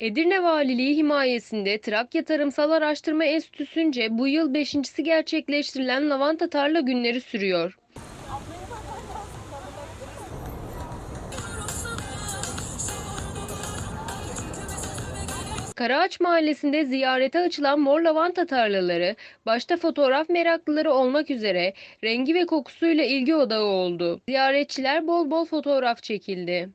Edirne Valiliği himayesinde Trakya Tarımsal Araştırma Enstitüsü'nce bu yıl beşincisi gerçekleştirilen lavanta tarla günleri sürüyor. Karaağaç Mahallesi'nde ziyarete açılan mor lavanta tarlaları, başta fotoğraf meraklıları olmak üzere rengi ve kokusuyla ilgi odağı oldu. Ziyaretçiler bol bol fotoğraf çekildi.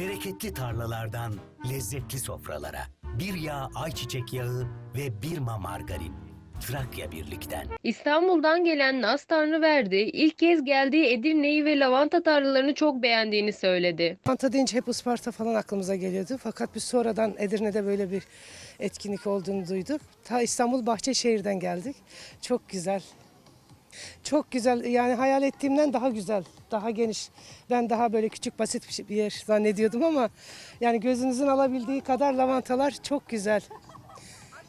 Bereketli tarlalardan lezzetli sofralara. Bir yağ ayçiçek yağı ve bir ma margarin. Trakya Birlik'ten. İstanbul'dan gelen Naz Tanrıverdi ilk kez geldiği Edirne'yi ve lavanta tarlalarını çok beğendiğini söyledi. Fanta deyince hep Isparta falan aklımıza geliyordu. Fakat biz sonradan Edirne'de böyle bir etkinlik olduğunu duyduk. Ta İstanbul Bahçeşehir'den geldik. Çok güzel. Çok güzel yani hayal ettiğimden daha güzel, daha geniş. Ben daha böyle küçük basit bir şey- bir yer zannediyordum ama yani gözünüzün alabildiği kadar lavantalar çok güzel.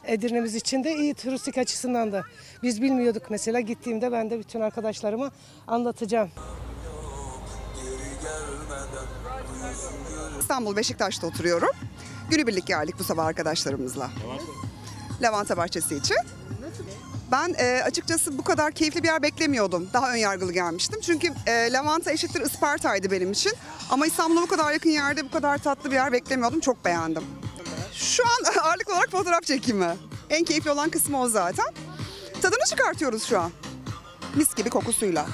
Edirne'miz için de iyi turistik açısından da. Biz bilmiyorduk mesela gittiğimde ben de bütün arkadaşlarıma anlatacağım. İstanbul Beşiktaş'ta oturuyorum. Günübirlik geldik bu sabah arkadaşlarımızla. Lavanta bahçesi için. Ben e, açıkçası bu kadar keyifli bir yer beklemiyordum. Daha ön yargılı gelmiştim. Çünkü e, lavanta eşittir Isparta'ydı benim için. Ama İstanbul'a bu kadar yakın yerde bu kadar tatlı bir yer beklemiyordum. Çok beğendim. Şu an ağırlıklı olarak fotoğraf çekimi. En keyifli olan kısmı o zaten. Tadını çıkartıyoruz şu an. Mis gibi kokusuyla.